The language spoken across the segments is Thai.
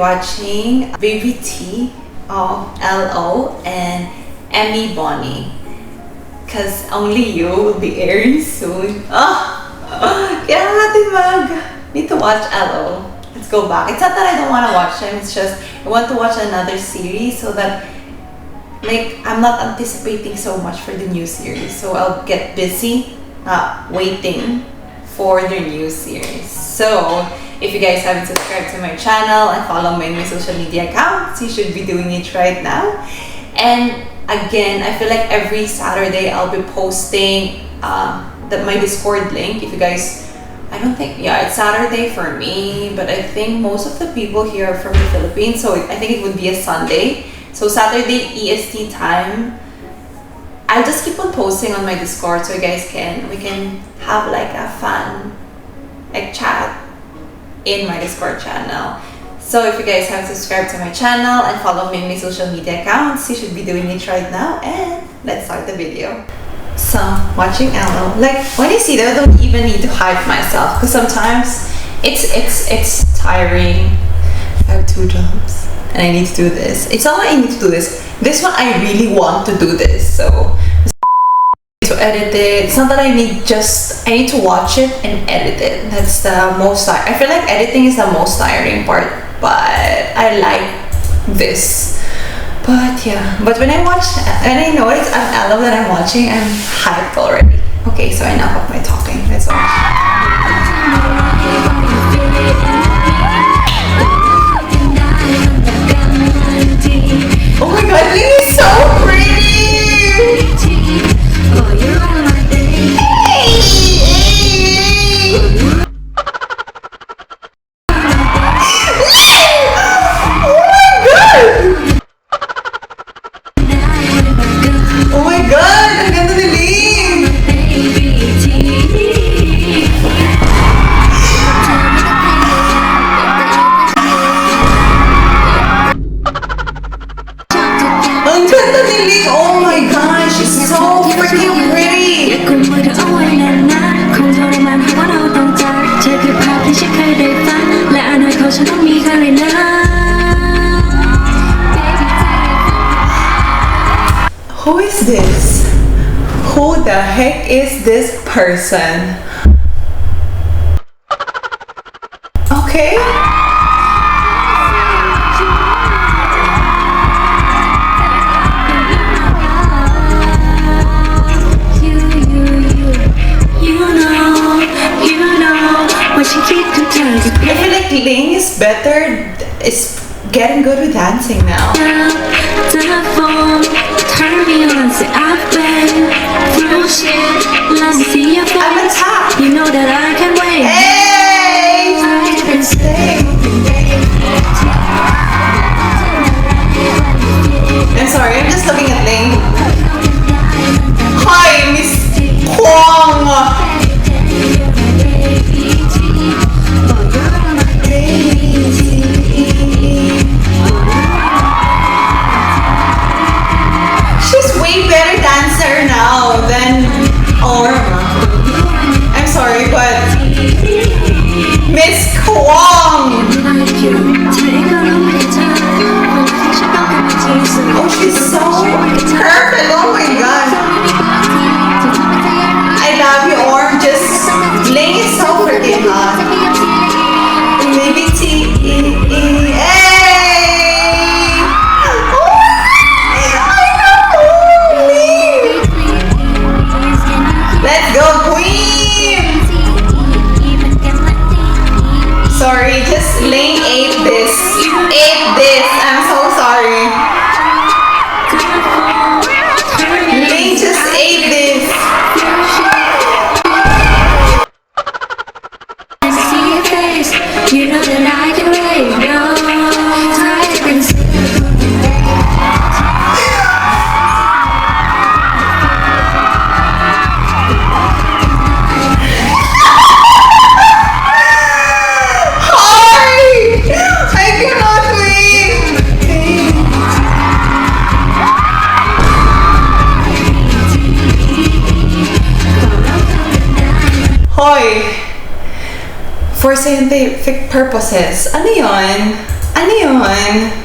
watching Baby T of LO and Emmy Bonnie. Cause only you will be airing soon. Ah, kaya natin mag need to watch LO. Let's go back. It's not that I don't want to watch them. It's just I want to watch another series so that like I'm not anticipating so much for the new series. So I'll get busy not waiting for the new series. So if you guys haven't subscribed to my channel and follow me on my social media accounts, you should be doing it right now. And again, I feel like every Saturday I'll be posting uh, the, my Discord link. If you guys, I don't think, yeah, it's Saturday for me, but I think most of the people here are from the Philippines, so I think it would be a Sunday. So Saturday EST time. I'll just keep on posting on my Discord so you guys can we can have like a fun like chat in my Discord channel. So if you guys haven't subscribed to my channel and follow me on my social media accounts, you should be doing it right now. And let's start the video. So watching Elo, like when you see that, I don't even need to hype myself because sometimes it's it's it's tiring. I have two jobs and I need to do this. It's not I need to do this. This one I really want to do this. So edit it. It's not that I need just I need to watch it and edit it. That's the most I feel like editing is the most tiring part, but I like this. But yeah, but when I watch and I it's an album that I'm watching, I'm hyped already. Okay, so enough of my talking. Let's watch. Oh my god, Ling is so pretty! こういうの this person? Okay. I feel like Ling is better, It's getting good with dancing now. See your face, you know that I can wait. Hey, I'm sorry, I'm just looking at things. For scientific purposes. Ano yun? Ano yun?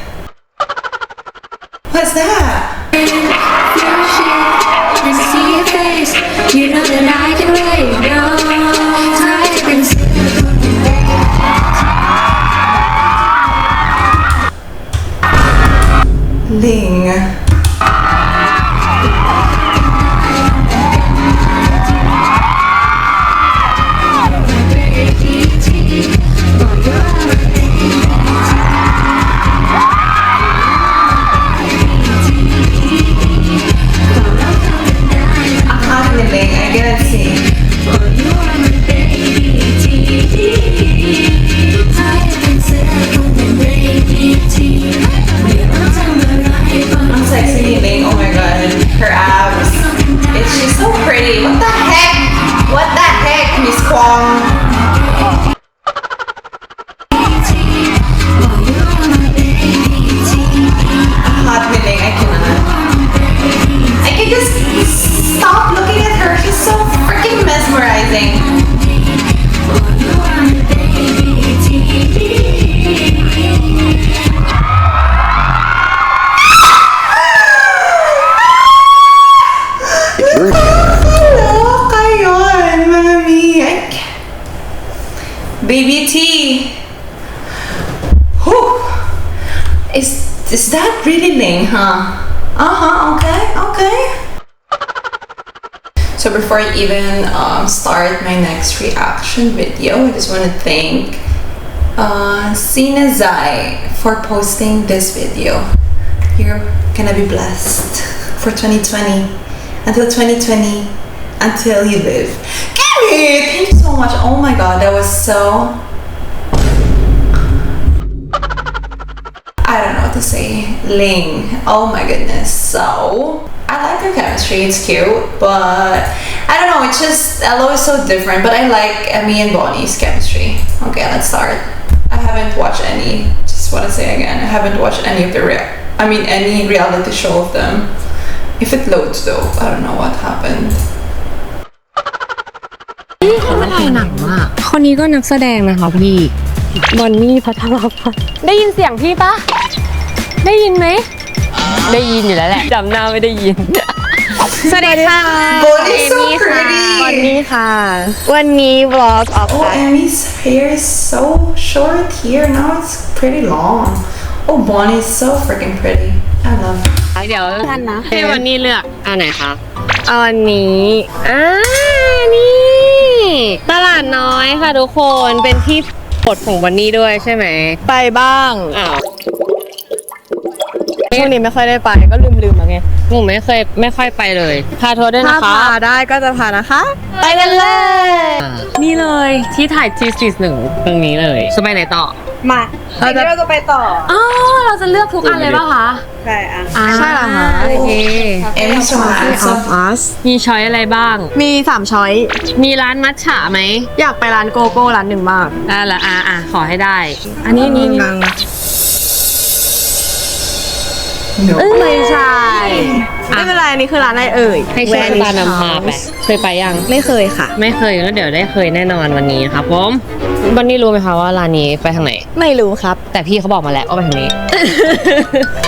Before I even um, start my next reaction video, I just want to thank uh, Sina Zai for posting this video. You're gonna be blessed for 2020 until 2020 until you live. Gary, thank you so much. Oh my god, that was so. I don't know what to say. Ling. Oh my goodness. So I like their chemistry. It's cute, but I don't know. It's just Elo is so different. But I like Emmy and Bonnie's chemistry. Okay, let's start. I haven't watched any. Just want to say again, I haven't watched any of the rea- I mean, any reality show of them. If it loads though, I don't know what happened. คนนี้ก็นักแสดงนะคะพี่บอนนี่พัทรพัฒน์ได้ยินเสียงพี่ปะได้ยินไหม ได้ยินอยู่แล้วแหละจำหน้าไม่ได้ยิน สวัสดีค่ะ Bonnie's so บอน pretty. นี่ค่ะ วันนี้วอล์กออฟ Oh, Emmy's hair is so short here. Now it's pretty long. Oh, Bonnie's so freaking pretty. I love it. เดี๋ยวท่านนะให้วันนี้เลือกอันไหนคะอันนี้อ่านี่ ตลาดน้อยค่ะทุกคนเป็นที่โปรดของวันนี้ด้วยใช่ไหม ไปบ้าง อ้าว ช่วงนี้ไม่ค่อยได้ไปก็ลืมลืมๆแล้วไงหนูไม่เคยไม่ค่อยไปเลย พาทัวร์ด้วยถ้านะคะ พาได้ก็จะพานะคะ ไปกันเลย นี่เลยที่ถ่ายทีสีหนึ่งตรงนี้เลยจะไปไหนต่อมาเราจะ เราจะไปต่ออ๋อเราจะเลือกทุกอันเลยป่ะคะใช่อะอ่าใช่เหรอคะ โอเค Emmy's so handsome. us มีช้อยอะไรบ้าง มีสามช้อย มีร้านมัทฉะไหมอยากไปร้านโกโก้ร้านหนึ่งมาก อ่าละอ่าอ่าขอให้ได้ อันนี้นี่นี่ No. ไม่ใช่ ไม่เป็นไรอันนี้คือร้านอะไรเอ่ย ให้ช่วยตานำพาไปเคยไปยัง ไม่เคยค่ะ ไม่เคยแล้วเดี๋ยวได้เคยแน่นอนวันนี้ครับผมวันนี้รู้ไหมคะว่าร้านนี้ไปทางไหน ไม่รู้ครับ แต่พี่เขาบอกมาแล้วว่าไปทางนี้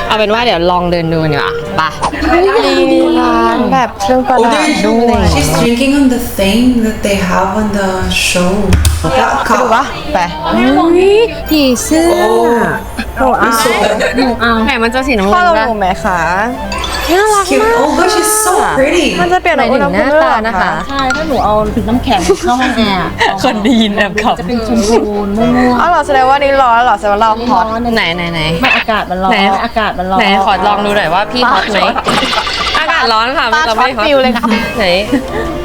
เอาเป็นว่าเดี๋ยวลองเดินดูกันดีกว่าไปมีร้านแบบเครื่องประ Oh, ดับ they're, ด้วย she's drinking on the thing that they have on the show. That ไปดู cup. ปะไปผีเสื้อโอ้เอา So good. แต่มันจะสีน้ำพ่อเงินเราปะหนูไหมคะ น่ารัก Cute. มาก Oh, but she's so pretty. มันจะเปลี่ยนหมายอุถึณหงหภูน้ามิด้วยตาเหรอนะคะ ใช่ถ้าหนูเอาน้ำแข็งเข้าห้องแอร์คนได้ยินแอบขับจะเป็นชมพูม่วงอ๋อเหรอแสดงว่านี่ร้อนเหรอแสดงว่าเราๆฮอตร้อนไหนไหนไหน ไม่อากาศมันร้อนไหน อากาศมันร้อนไหนขอลองดูหน่อยว่าพี่ฮอตไหมอากาศร้อนค่ะตาเราช็อไม่ตฮอตฟิวเลยค่ะไหน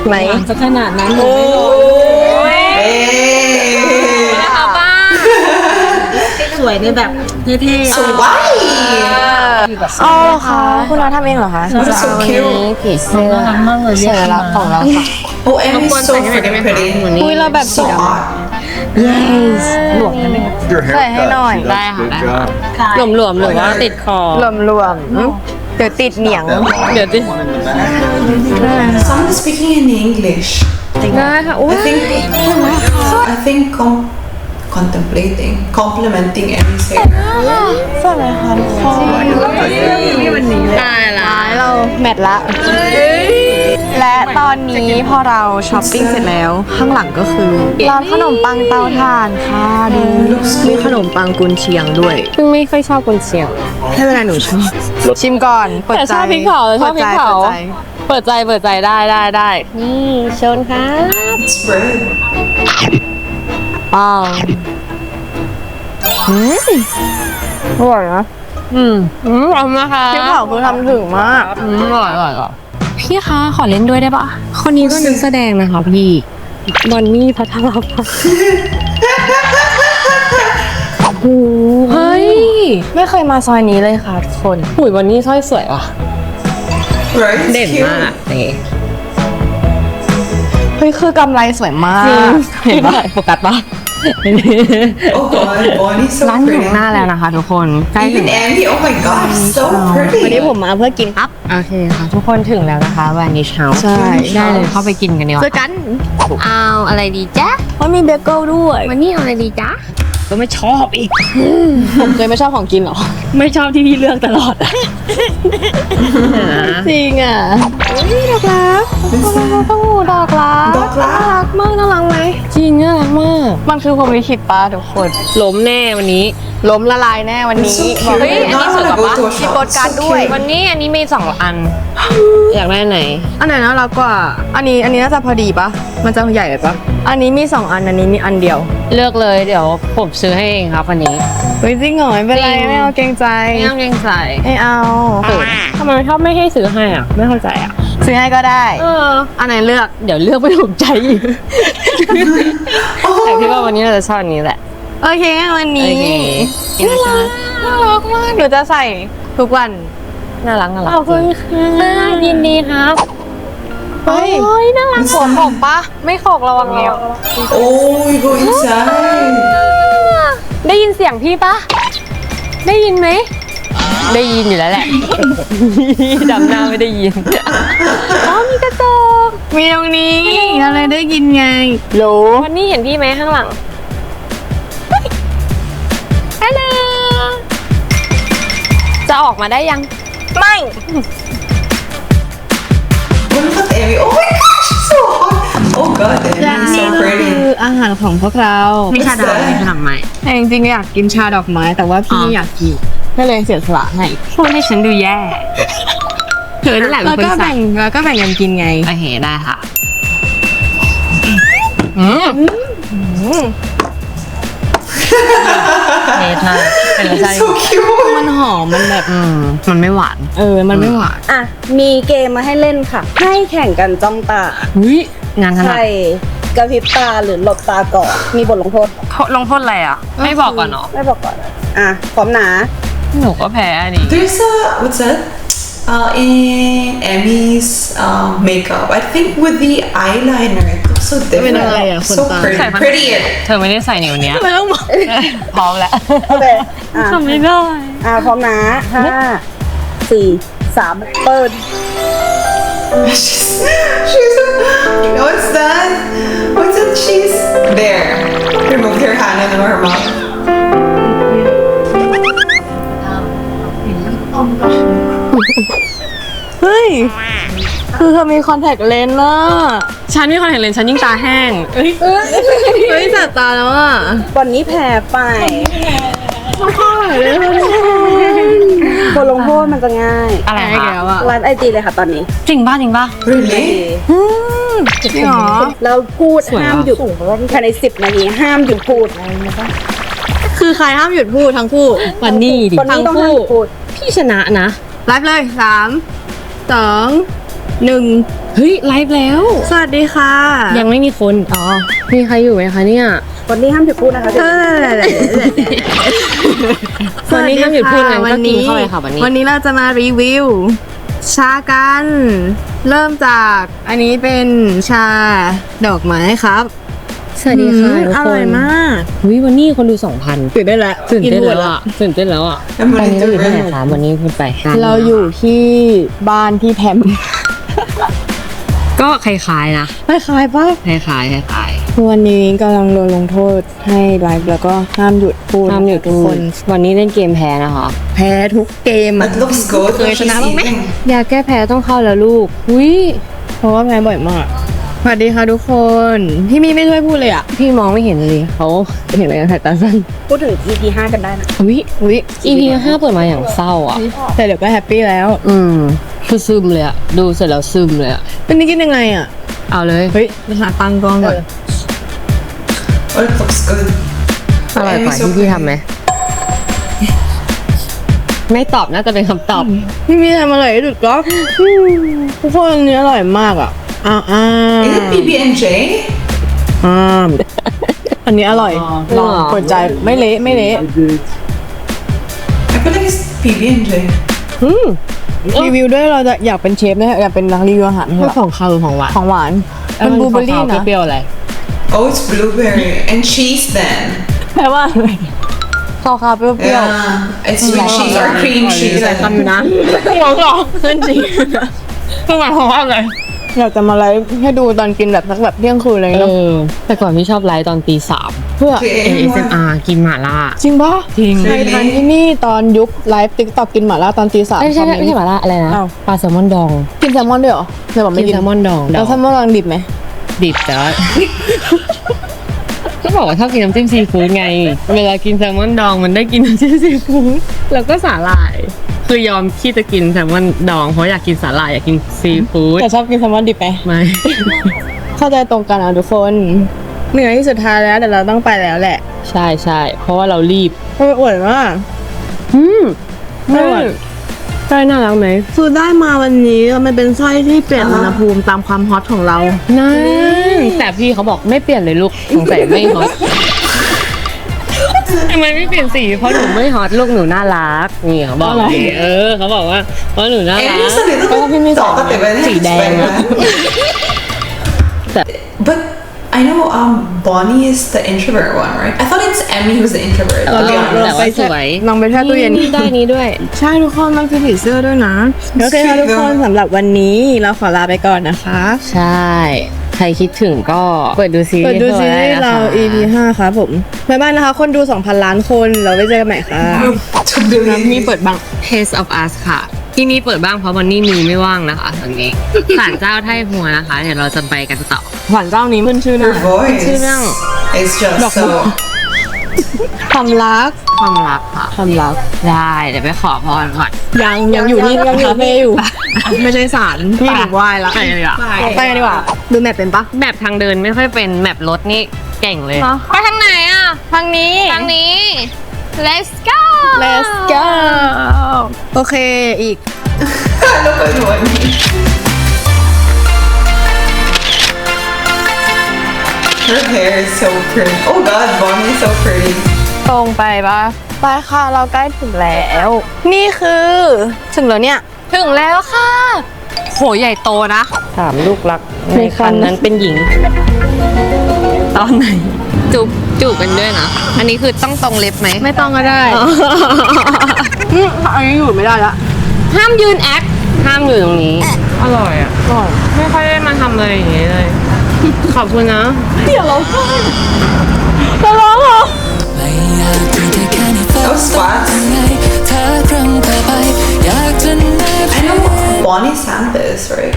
ไหนจะขนาดนั้นหนูไม่ร้อน Hey. เอาบ้างสวยในแบบ เท่ๆ So why? คือแบบอ๋อเหรอคะคุณน้าทำเองเหรอคะ That's so วัน cute. นี้ผีเสื้อน่ารักมากเลยเรียก สัญลักษณ์ของเราค่ะ Oh, Emmy's so freaking pretty. อุ้ยเราแบบสี So ดำ hot. หลวมกันไหม Your ใส่ให้หน่อย haircut. ได้ค่ะ Good ได้ job. หลวมหลวมๆหรือว่าติดคอ รวมรวมๆเดี๋ยวติดเหนียง That long. เดี๋ยวติด One in the back. Someone is speaking in English. ได้ค่ะอุ้ย I think. I think. Um, contemplating, complimenting Emmy's hair. ตายละเราแมทละ และตอนนี้พอเราช้อปปิ้งเสร็จแล้ว ข้างหลังก็คือ ร้านขนมปังเตาถ่านค่ะดูมีขนมปังกุนเชียงด้วย ซึ่งไม่ค่อยชอบกุนเชียงให้เวลาหนูชิมชิมก่อน เปิดแต่ใจชอบพริกเผาแต่ชอบพริกเผาเปิดใจเปิดใจเปิดใจได้ได้ได้นี่เชิญครับ It's bread. ปังอืมอร่อยนะอืมอืมอร่อยนะคะพริกเผาคือทำถึงมากอืมอร่อยอร่อยอร่อยพี่คะขอเล่นด้วยได้ปะคนนี้ก็นักแสดงนะคะพี่บอนนี่พัทรพัฒน์โอ้โหเฮ้ยไม่เคยมาซอยนี้เลยค่ะทุกคนหุยวันนี้สร้อยสวยว่ะ Right? It's เด่น cute. มากนี่เฮ้ยคือกำไรสวยมากเห็นปะโฟกัสปะ Oh god, Bonnie's so ร้านอยู่ pretty. ข้างหน้าแล้วนะคะทุกคนใกล้ถึ Even ง Andy, oh my god, so วันนี้ pretty. ผมมาเพื่อกินครับ โอเคค่ะทุกคนถึงแล้วนะคะวานิชเฮาส์ใช่ ได้เลยเข้าไปกินกันดีกเจว่าอกัน เอาอะไรดีจ๊ะว่ามีเบเกิลด้วย วันนี้เอาอะไรดีจ๊ะ ก็ไม่ชอบอีก ผมเคยไม่ชอบของกินหรอ ไม่ชอบที่พี่เลือกตลอดอะจริงอะนี่ดอกรักต้องหูดอกรักดอกรักน่ารักมากน่ารักไหมจริงน่ารักมาก มันคือผมลิขิตป้าทุกคนล้มแน่วันนี้ ล้มละลายแน่วัน It's นี้ so บอก cute. เลย Now I wanna go to a มี shop. โปสการ์ด So ด้วย cute. วันนี้อันนี้มีสองอัน อยากได้ไหน อันไหนน่ารักกว่า อันนี้อันนี้น่าจะพอดีปะมันจะใหญ่ไปปะอันนี้มีสองอันอันนี้มีอันเดียว เลือกเลยเดี๋ยวผมซื้อให้เองครับวันนี้เฮ้ยจริงเหรอไม่เป็นไรจริงไม่เอาเกรงใจไม่ต้องเกรงใจไม่เอาทำไมชอบไม่ให้ซื้อให้อะไม่เข้าใจอะซื้อให้ก็ได้เอออันไหนเลือกเดี๋ยวเลือกไม่ถูกใจอีกแต่พี่ว่าวันนี้เราจะชอบอันนี้แหละ โอเคงั้นวันโอนี้เคน่ารักน่ารักมากหนูจะใส่ทุกวันน่ารักน่ารักขอบคุณค่ะยินดีครับเฮ้ยโอ้ยน่ารักหัวผมปะไม่ขกระวังเร็ว Oh, we go inside. ได้ยินเสียงพี่ปะได้ยินไหมได้ยินอยู่แล้วแหละดำหน้าไม่ได้ยินอ๋อมีกระจกมีตรงนี้เราเลยได้ยินไงโหลวันนี้เห็นพี่ไหมข้างหลัง จะออกมาได้ยัง ไม่ What about Emmy? Oh my gosh, she's so hot. Oh god, Emmy's so คือ pretty. อาหารของพวกเรามีชาดำมีขนมไหมแต่จริงๆอยากกินชาดอกไม้ แต่ว่าพี่อ๋ออยากกินก็เลยเสียสละให้พูดให้ฉันดูแย่ เธอนั่นแหละเป็แล้วนคนก็ใส่แบ่งแล้วก็แบ่งกันกินไง โอเคได้ค่ะ อืม เทสมากเป็นรสชาติ So cute. มันหอมมันแบบ อืมมันไม่หวาน เออ มันไม่หวานอะ มีเกมมาให้เล่นค่ะ ให้แข่งกันจ้องตาอุ้ยงานถใคนัรดกระพริบตาหรือหลบตาก่อน มีบทลงโทษ ลงโทษอะไรอะ ไม่บอกก่อนเนาะไม่บอกก่อน อะ พร้อมนะ หนูก็แพ้อันนี้ There's a what's that? Uh, in Emmy's um, makeup, I think with the eyeliner, it looks so different. eyeliner, so Kunta. pretty, prettier. เธอไม่ได้ใส่นิ้วเนี้ยไม่ต้องบอกพร้อมแล้วโอเคอะทำไม่ได้ อะพร้อมนะห้าสี่สามเปิด she's, she's, what's that? What's that? She's there. Removed her hand out of her mouth. เฮ้ย คือเธอมีคอนแทคเลนส์นะฉันมีคอนเห็นเลนส์ฉันยิ่งตาแห้งเฮ้ยเฮ้ยแสบตาแล้วอะวันนี้แพ้ไปบทลงโทษมันจะง่ายอะไรแพ้คะ แล้วอะร้านไอจีเลยค่ะตอนนี้จริงป่ะจริงป่ะ Really? จริงเหรอ แล้วพูดห้ามหยุดภายในสิบนาทีห้ามหยุดพูดคือใครห้ามหยุดพูดทั้งคู่ วันนี้ดิคนนี้ต้องห้ามหยุดพูด พี่ชนะนะ ไลฟ์เลยสามสอง หนึ่งเฮ้ยไลฟ์แล้ว สวัสดีค่ะ ยังไม่มีคน อ๋อ มีใครอยู่ไหมคะเนี่ยคนนี้ห้ามหยุดพูดนะคะเออวันนี้ห้ามหยุดพูดงั้นก็วันกินนี้เข้าไปค่ะวันนี้วันนี้เราจะมารีวิว ชากัน เริ่มจากอันนี้เป็นชาดอกไม้ครับสวัสดีค่ะอืมทุกอคร่อยนมากวิวันนี้คนดูสองพันตื่นได้แล้วตื่นเต้นกิหมแล้ดวอะตื่นเต้นแล้วอะ I'm ตอน ready นี้เรา to อยู่ที่ไหน run. คะวันนี้พูดไป เราอยู่ที่บ้านที่แพม ก็คล้ายๆนะคล้ายๆปะคล้ายๆคล้ายๆวันนี้กำลังโดนลงโทษให้ไลฟ์แล้วก็ห้ามหยุดพูดห้ามหยุดทุกทุกคคนนวันนี้เล่นเกมแพ้นะคะ แพ้ทุกเกมอะ It looks good. เคยชนะบ้างไหม Eating. ยาแก้แพ้ต้องเข้าแล้วลูก อุ้ยเพราะว่าแพ้บ่อยมาก สวัสดีค่ะทุกคน พี่มีไม่ช่วยพูดเลยอะ พี่มองไม่เห็นเลยเขาเห็นอะไรกันสายตาสั้นพูดถึง EP 5กันได้นะอุ้ยอุ้ย EP ห้าเปิดมาอย่างเศร้าอะ แต่เดี๋ยวก็แฮปปี้แล้ว อืมคือซึมเลยอะ ดูเสร็จแล้วซึมเลยอะ เป็นนี่กินยังไงอะ เอาเลย เฮ้ยไปหาตังค์กองก่อน Oh, it looks good. อร่อยกว่าที่พี่ทำไหม ไม่ตอบน่าจะเป็นคำตอบ พี่มีทำอร่อยที่สุดก็อืมทุกคนอันนี้อร่อยมากอะ อ้าวอ้า Is it PB and J? อ้าวอันนี้อร่อยลองเปิดใจไม่เละไม่เละ I feel like it's PB and J. รีวิวด้วยเราจะอยากเป็นเชฟนะอยากเป็นนักรีวิวอาหารไม่ของข้าวหรือของหวานของหวานมันบลูเบอร์รี่นะเปรี้ยวๆอะไร Oh, it's blueberry and cheese then. แปลว่าอะไรข้าวคาวเปรี้ยว Yeah, it's sweet cheese or cream cheese. I don't know. นะๆหัวหรอเส้นจริงคือหมายความว่าอะไร อยากจะมาไลฟ์ให้ดูตอนกินแบบสักแบบเที่ยงคืนอะไรเอเงี้ยอแต่ก่อนพี่ชอบไลฟ์ตอนตีสามเพื่อ Okay, anyone? ASMR กินหม่าล่า จริงปะจริงใครทานที่นี่ตอนยุคไลฟ์ติ๊กต็อกกินหม่าล่าตอนตีสาม ไม่ใช่คอไม่เมนใช่ต์หม่าล่าอะไรนะอ้าว ปลาแซลมอนดองกินแซลมอนด้วยเหรอเดี๋ยวบอกกิไม่นกินแซลมอนดองแล้วแซลมอนลองดิบไหมดิบแต่ว่า ก็บอกว่าชอบกินน้ำจิ้มซีฟู้ดไง เวลากินแซลมอนดองมันได้กินน้ำจิ้มซีฟู้ดแล้วก็สาหร่าย คือยอมที่จะกินแซลมอนดองเพราะอยากกินสาหร่ายอยากกินซีฟู้ดแต่ชอบกินแซลมอนดิบไหมไม่ เข้าใจตรงกันอะทุกคนเหนื่อยที่สุดท้ายแล้วแต่เราต้องไปแล้วแหละใช่ใช่เพราะว่าเรารีบโอ้ยอวดมากอืมไม่ไหวใช่น่ารักไหมคือได้มาวันนี้มันเป็นไส้ที่เปลี่ยนอุณหภูมิตามความฮอตของเราน่าแต่พี่เขาบอกไม่เปลี่ยนเลยลูกสงสัยไม่ฮอต ทำไมไม่เปลี่ยนสีเพราะหนูไม่ฮอตลูกหนูน่ารักนี่เขาบอกอะไร เออเขาบอกว่าเพราะหนูน่า And รั it's a ก little Pero bit pinisa- talkative. and Si it's Deng. very bad. But I know um Bonnie is the introvert one, right? I thought it's Emmy who's the introvert. เอ To อ be แต่ honest. ว่าสวย ลองไปแช่ตู้เย็นได้นี้ด้วย ใช่ทุกคนมันคือผีเสื้อด้วยนะ โอเคค่ะทุกคนสำหรับวันนี้เราขอลาไปก่อนนะคะ ใช่ ใครคิดถึงก็เปิดดูซีรีส์เปิดดูซีรีส์ได้นะคะเรา EP 5ครับผมบ๊ายบายนะคะ คนดู 2,000 ล้านคนเราไว้เจอกันใหม่ค่ะ To believe. มีเปิดบ้าง Taste of Us ค่ะ ที่นี่เปิดบ้างเพราะวันนี้มีไม่ว่างนะคะตอนนี้ศาลเจ้าไทหัวนะคะ เดี๋ยวเราจะไปกันต่อหวานเจ้านี้มันชื่อนะ Her voice. Sino? It's just so. ความรักความรักค่ะ ความรักได้เดี๋ยวไปขอพรก่อน ยังยังอยู่ที่คาเฟ่อยู่ ไม่ใช่สารพี่ถึงไหว้ละไปเลยอะไปกันดีกว่าดูแมปเป็นปะแบบทางเดินไม่ค่อยเป็นแมปรถนี่เก่งเลยไปทางไหนอะทางนี้ทางนี้ let's go let's go โอเคอีก Look at Bonnie. Her hair is so pretty. Oh God, Bonnie is so pretty. ตรงไปปะไปค่ะ เราใกล้ถึงแล้ว นี่คือ ถึงแล้วเนี่ย ถึงแล้วค่ะ โหใหญ่โตนะสามลูกรักในคันนั้นเป็นหญิง ตอนไหน จูบจูบกันด้วยนะ อันนี้คือต้องตรงเล็บไหม ไม่ต้องก็ได้อืมอันนี้อยู่ไม่ได้ละ ห้ามยืนแอคห้ามอยู่ตรงนี้ อร่อยอะอร่อยไม่ค่อยได้มาทำอะไรอย่างงี้เลย ขอบคุณนะ Those spots. I know Bonnie Santos, right?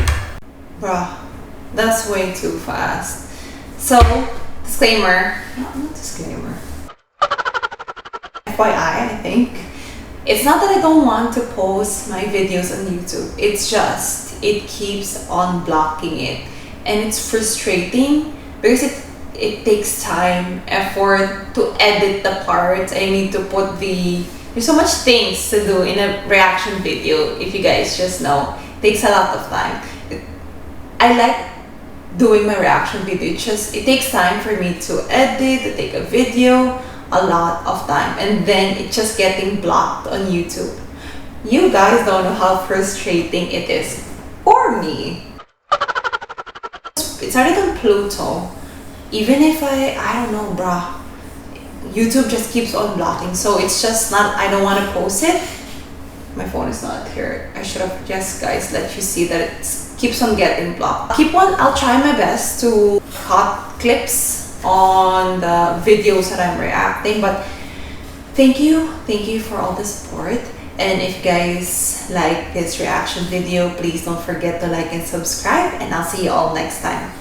Bruh, that's way too fast. So, disclaimer. No, not disclaimer. FYI, I think. It's not that I don't want to post my videos on YouTube. It's just, it keeps on blocking it. And it's frustrating because it it takes time, effort to edit the parts. I need to put the there's so much things to do in a reaction video. If you guys just know, it takes a lot of time. It- I like doing my reaction video. It just it takes time for me to edit, to take a video, a lot of time, and then it's just getting blocked on YouTube. You guys don't know how frustrating it is for me. Started on Pluto. Even if I I don't know, bruh. YouTube just keeps on blocking, so it's just not. I don't want to post it. My phone is not here. I should have just guys let you see that it keeps on getting blocked. Keep on. I'll try my best to cut clips on the videos that I'm reacting. But thank you, thank you for all the support. And if you guys like this reaction video, please don't forget to like and subscribe. And I'll see you all next time.